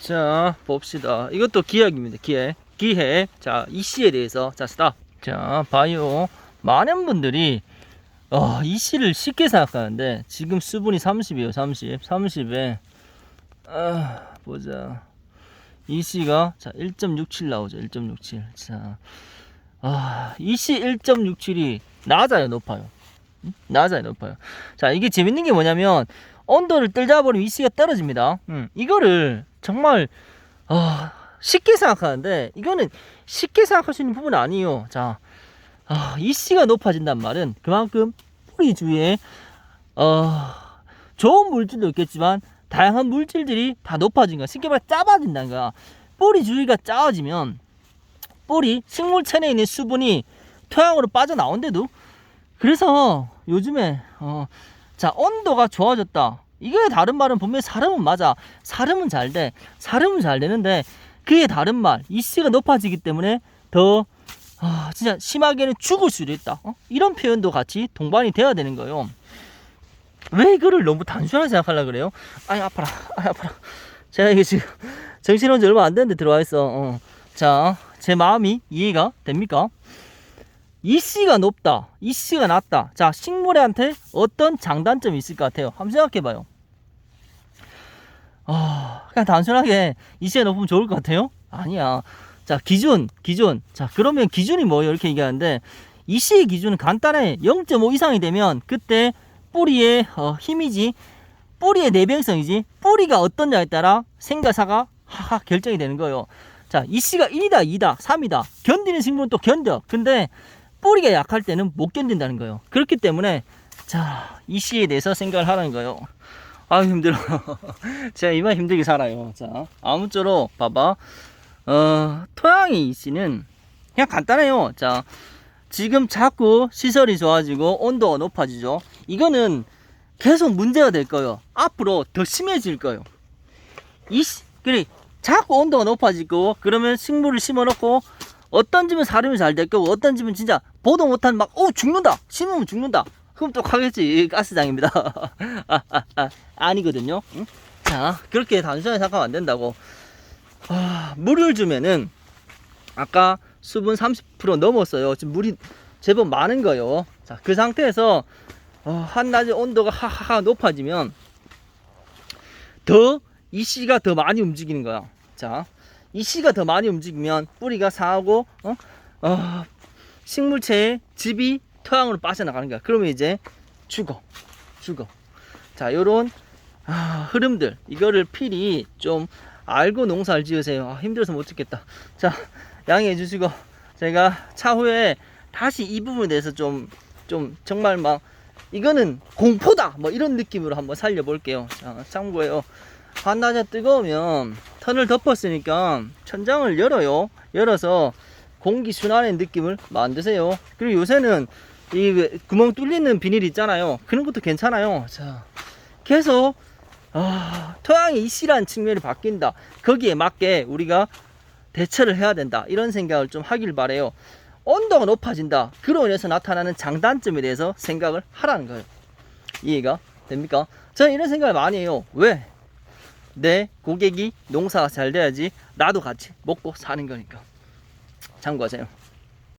자, 봅시다. 이것도 기획입니다. 기획. 기획. 자, 이 씨에 대해서. 자, 스탑. 자, 바이오. 많은 분들이 어, 이 씨를 쉽게 생각하는데 지금 수분이 30이에요. 30. 30에 아, 보자. 이 씨가 자, 1.67 나오죠. 1.67. 자. 아, 이씨 1.67이 낮아요, 높아요? 음? 낮아요, 높아요. 자, 이게 재밌는 게 뭐냐면 온도를 떨다 버리면 이 씨가 떨어집니다. 음, 이거를 정말 아, 쉽게 생각하는데 이거는 쉽게 생각할 수 있는 부분은 아니에요. 자, 아, 이 씨가 높아진단 말은 그만큼 뿌리 주위에 어, 좋은 물질도 있겠지만 다양한 물질들이 다 높아진 거야. 쉽게 말해 짜봐진다는 거야. 뿌리 주위가 짜아지면 뿌리 식물 체내에 있는 수분이 토양으로 빠져나온대도 그래서 요즘에 어, 자 온도가 좋아졌다. 이게 다른 말은 분명히 사름은 맞아. 사름은 잘 돼. 사름은 잘 되는데 그게 다른 말. 이씨가 높아지기 때문에 더 아, 진짜 심하게는 죽을 수도 있다. 어? 이런 표현도 같이 동반이 돼야 되는 거예요. 왜 이거를 너무 단순하게 생각하려 그래요? 아이 아파라, 아이 아파라. 제가 이게 지금 정신온 지 얼마 안 됐는데 들어와 있어. 어. 자, 제 마음이 이해가 됩니까? 이씨가 높다, 이씨가 낮다. 자, 식물한테 어떤 장단점이 있을 것 같아요? 한번 생각해봐요. 아, 그냥 단순하게 이씨가 높으면 좋을 것 같아요? 아니야. 자, 기준, 기준. 자, 그러면 기준이 뭐예요? 이렇게 얘기하는데, 이씨의 기준은 간단해. 0.5 이상이 되면 그때 뿌리의 어, 힘이지, 뿌리의 내병성이지, 뿌리가 어떠냐에 따라 생가사가 하하 결정이 되는 거예요. 자, 이씨가 1이다, 2다, 3이다. 견디는 식물은 또 견뎌. 근데 뿌리가 약할 때는 못 견딘다는 거예요. 그렇기 때문에 자, 이 씨에 대해서 생각을 하라는 거예요. 아 힘들어. 제가 이만 힘들게 살아요. 자, 아무쪼록 봐봐. 어, 토양의 이씨는 그냥 간단해요. 자, 지금 자꾸 시설이 좋아지고 온도가 높아지죠. 이거는 계속 문제가 될 거예요. 앞으로 더 심해질 거예요. 이 씨, 그래. 자꾸 온도가 높아지고 그러면 식물을 심어놓고 어떤 집은 사름이 잘 될 거고 어떤 집은 진짜 보도 못한 막어 죽는다. 심으면 죽는다. 그럼 또 가겠지. 가스장입니다. 아, 아, 아, 아니거든요. 응? 자 그렇게 단순하게 생각하면 안 된다고. 아, 물을 주면은 아까 수분 30% 넘었어요. 지금 물이 제법 많은 거예요. 자 그 상태에서 어, 한낮에 온도가 하하하 높아지면 더 이 씨가 더 많이 움직이는 거야. 자, 이 씨가 더 많이 움직이면 뿌리가 상하고 어? 어, 식물체의 즙이 토양으로 빠져나가는 거야. 그러면 이제 죽어, 죽어. 자, 요런 아, 흐름들 이거를 필히 좀 알고 농사를 지으세요. 아, 힘들어서 못 짓겠다. 자, 양해해 주시고 제가 차후에 다시 이 부분에 대해서 좀좀 정말 막 이거는 공포다 뭐 이런 느낌으로 한번 살려볼게요. 자, 참고해요. 한낮에 뜨거우면 턴을 덮었으니까 천장을 열어요. 열어서 공기 순환의 느낌을 만드세요. 그리고 요새는 이 구멍 뚫리는 비닐 있잖아요. 그런 것도 괜찮아요. 자, 계속 아, 토양의 이씨라는 측면이 바뀐다. 거기에 맞게 우리가 대처를 해야 된다. 이런 생각을 좀 하길 바래요. 온도가 높아진다. 그로 인해서 나타나는 장단점에 대해서 생각을 하라는 거예요. 이해가 됩니까? 저는 이런 생각을 많이 해요. 왜? 내 고객이 농사가 잘 돼야지 나도 같이 먹고 사는 거니까 참고하세요.